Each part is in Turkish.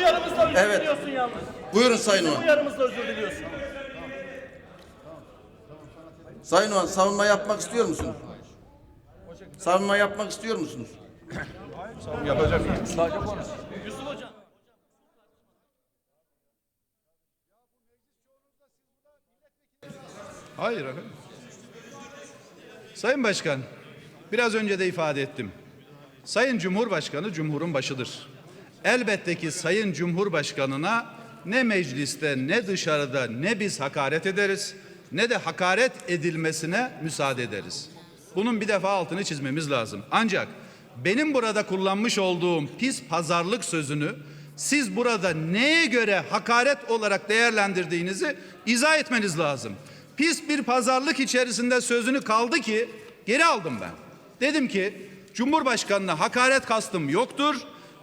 uyarımızla özür Evet. diliyorsun yalnız. Buyurun Sayın Bizim Oğan. uyarımızla özür diliyorsun. Sayın Oğan savunma yapmak istiyor musunuz? Savunma yapmak istiyor musunuz? Yusuf Hocam. Hayır efendim. Sayın Başkan, biraz önce de ifade ettim. Sayın Cumhurbaşkanı Cumhur'un başıdır. Elbette ki Sayın Cumhurbaşkanı'na ne mecliste ne dışarıda ne biz hakaret ederiz ne de hakaret edilmesine müsaade ederiz. Bunun bir defa altını çizmemiz lazım. Ancak benim burada kullanmış olduğum pis pazarlık sözünü siz burada neye göre hakaret olarak değerlendirdiğinizi izah etmeniz lazım. Pis bir pazarlık içerisinde sözünü kaldı ki geri aldım ben. Dedim ki Cumhurbaşkanına hakaret kastım yoktur.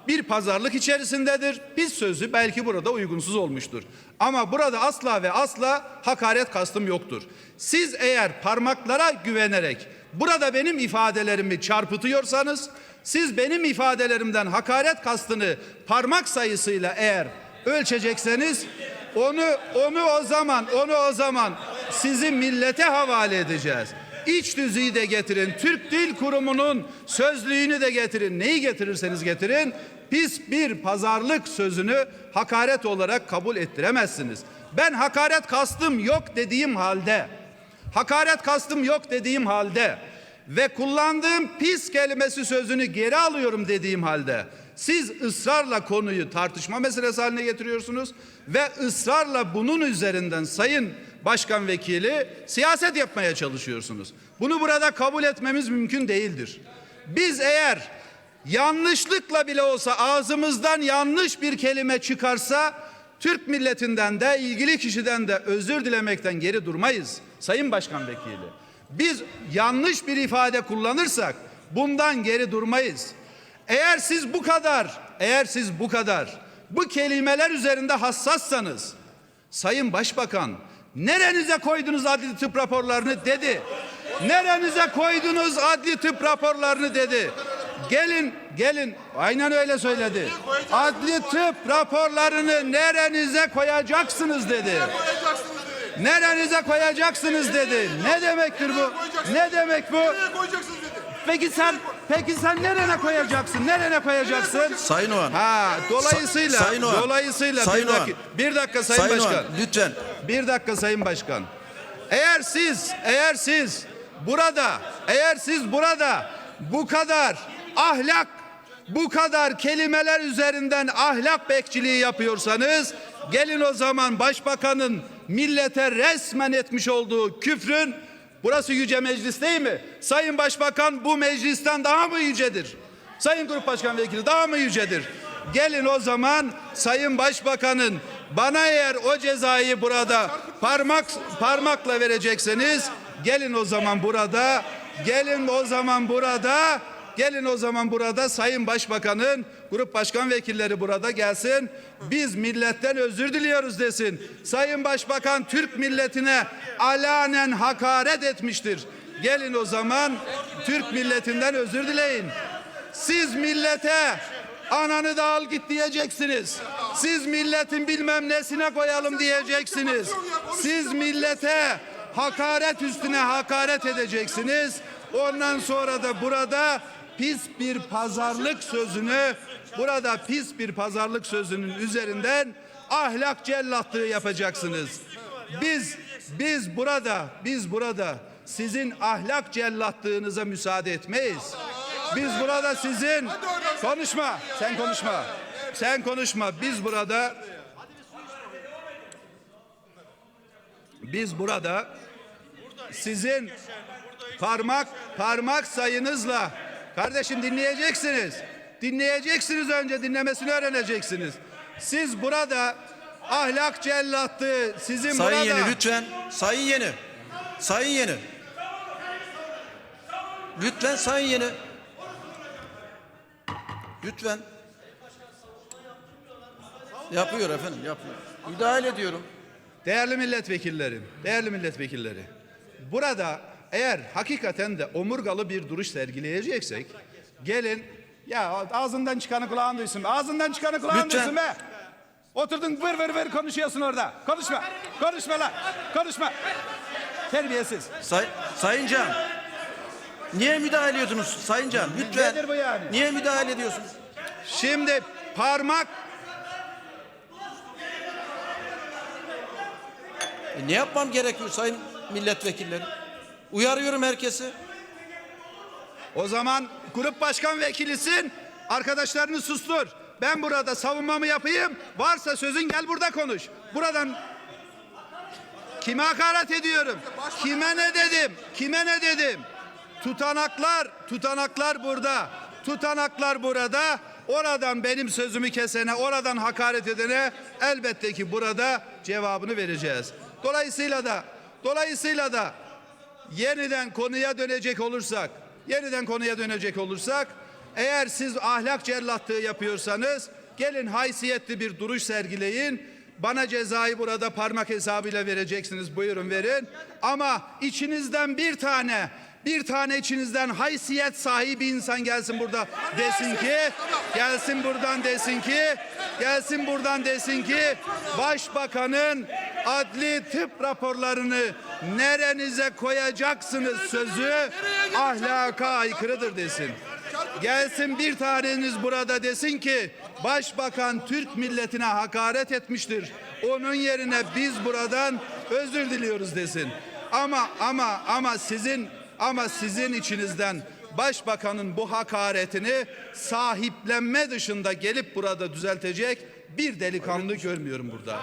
Bir pazarlık içerisindedir. Biz sözü belki burada uygunsuz olmuştur. Ama burada asla ve asla hakaret kastım yoktur. Siz eğer parmaklara güvenerek burada benim ifadelerimi çarpıtıyorsanız siz benim ifadelerimden hakaret kastını parmak sayısıyla eğer ölçecekseniz onu onu o zaman onu o zaman sizi millete havale edeceğiz. İç düzüğü de getirin. Türk Dil Kurumu'nun sözlüğünü de getirin. Neyi getirirseniz getirin. Pis bir pazarlık sözünü hakaret olarak kabul ettiremezsiniz. Ben hakaret kastım yok dediğim halde, hakaret kastım yok dediğim halde ve kullandığım pis kelimesi sözünü geri alıyorum dediğim halde siz ısrarla konuyu tartışma meselesi haline getiriyorsunuz ve ısrarla bunun üzerinden sayın başkan vekili siyaset yapmaya çalışıyorsunuz. Bunu burada kabul etmemiz mümkün değildir. Biz eğer yanlışlıkla bile olsa ağzımızdan yanlış bir kelime çıkarsa Türk milletinden de ilgili kişiden de özür dilemekten geri durmayız Sayın Başkan Vekili. Biz yanlış bir ifade kullanırsak bundan geri durmayız. Eğer siz bu kadar, eğer siz bu kadar bu kelimeler üzerinde hassassanız Sayın Başbakan nerenize koydunuz adli tıp raporlarını dedi. Nerenize koydunuz adli tıp raporlarını dedi. Gelin, gelin. Aynen öyle söyledi. Adli tıp raporlarını nerenize koyacaksınız dedi. Nerenize koyacaksınız dedi. Ne demektir bu? Ne demek bu? koyacaksınız dedi. Peki sen peki sen nerene koyacaksın? Nerene koyacaksın? Sayın Oğan. Ha, dolayısıyla Sa- Sayın Oğan. dolayısıyla Sayın bir dakika, bir dakika Sayın, Sayın Başkan. Oğan lütfen. Bir dakika Sayın Başkan. Eğer siz, eğer siz burada, eğer siz burada bu kadar ahlak, bu kadar kelimeler üzerinden ahlak bekçiliği yapıyorsanız, gelin o zaman Başbakanın millete resmen etmiş olduğu küfrün, burası yüce meclis değil mi? Sayın Başbakan bu meclisten daha mı yücedir? Sayın Grup Başkan Vekili daha mı yücedir? Gelin o zaman Sayın Başbakanın bana eğer o cezayı burada parmak parmakla verecekseniz gelin o zaman burada gelin o zaman burada gelin o zaman burada Sayın Başbakanın grup başkan vekilleri burada gelsin. Biz milletten özür diliyoruz desin. Sayın Başbakan Türk milletine alanen hakaret etmiştir. Gelin o zaman Türk milletinden özür dileyin. Siz millete ananı da al git diyeceksiniz. Siz milletin bilmem nesine koyalım diyeceksiniz. Siz millete hakaret üstüne hakaret edeceksiniz. Ondan sonra da burada pis bir pazarlık sözünü burada pis bir pazarlık sözünün üzerinden ahlak cellatlığı yapacaksınız. Biz biz burada biz burada sizin ahlak cellatlığınıza müsaade etmeyiz. Biz burada sizin konuşma sen konuşma sen konuşma biz burada biz burada sizin parmak parmak sayınızla kardeşim dinleyeceksiniz. Dinleyeceksiniz önce dinlemesini öğreneceksiniz. Siz burada ahlak cellatlığı sizin Sayın burada Yeni lütfen. Sayın Yeni. Sayın Yeni. Lütfen Sayın Yeni. Lütfen. Yapıyor efendim yapıyor. Müdahale ediyorum. Değerli milletvekillerim, değerli milletvekilleri. Burada eğer hakikaten de omurgalı bir duruş sergileyeceksek gelin ya ağzından çıkanı kulağın duysun be. Ağzından çıkanı kulağın Lütfen. duysun be. Oturdun vır vır vır konuşuyorsun orada. Konuşma. Konuşma lan. Konuşma. Terbiyesiz. Say, Sayın Can. Niye müdahale ediyorsunuz Sayın Can? Lütfen. Nedir bu yani? Niye müdahale ediyorsunuz? Şimdi parmak E, ne yapmam gerekiyor sayın milletvekilleri? Uyarıyorum herkesi. o zaman grup başkan vekilisin. Arkadaşlarını sustur. Ben burada savunmamı yapayım. Varsa sözün gel burada konuş. Buradan kime hakaret ediyorum? Kime ne dedim? Kime ne dedim? Tutanaklar, tutanaklar burada. Tutanaklar burada. Oradan benim sözümü kesene, oradan hakaret edene elbette ki burada cevabını vereceğiz. Dolayısıyla da dolayısıyla da yeniden konuya dönecek olursak, yeniden konuya dönecek olursak, eğer siz ahlak cellatlığı yapıyorsanız, gelin haysiyetli bir duruş sergileyin. Bana cezayı burada parmak hesabıyla vereceksiniz. Buyurun verin. Ama içinizden bir tane bir tane içinizden haysiyet sahibi insan gelsin burada desin ki gelsin buradan desin ki gelsin buradan desin ki başbakanın adli tıp raporlarını nerenize koyacaksınız sözü ahlaka aykırıdır desin. Gelsin bir taneniz burada desin ki başbakan Türk milletine hakaret etmiştir. Onun yerine biz buradan özür diliyoruz desin. Ama ama ama sizin ama sizin içinizden başbakanın bu hakaretini sahiplenme dışında gelip burada düzeltecek bir delikanlı görmüyorum burada.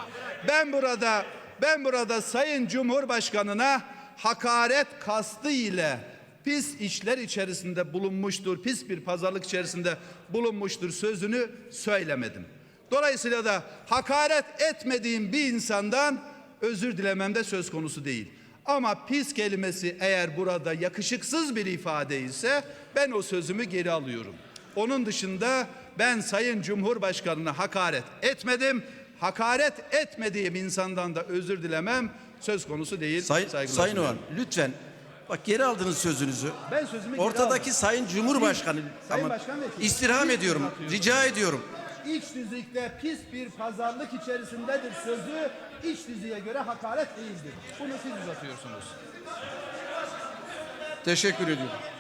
Ben burada ben burada Sayın Cumhurbaşkanına hakaret kastı ile pis işler içerisinde bulunmuştur, pis bir pazarlık içerisinde bulunmuştur sözünü söylemedim. Dolayısıyla da hakaret etmediğim bir insandan özür dilemem de söz konusu değil. Ama pis kelimesi eğer burada yakışıksız bir ifade ise ben o sözümü geri alıyorum. Onun dışında ben Sayın Cumhurbaşkanı'na hakaret etmedim. Hakaret etmediğim insandan da özür dilemem söz konusu değil. Sayın, Saygılar Sayın. Oğan lütfen bak geri aldınız sözünüzü. Ben sözümü geri Ortadaki aldım. Sayın Cumhurbaşkanı Sayın ama Başkan Vekili, istirham ediyorum. Rica ediyorum. İç düzlükte pis bir pazarlık içerisindedir sözü iç düzüye göre hakaret değildir. Bunu siz uzatıyorsunuz. Teşekkür ediyorum.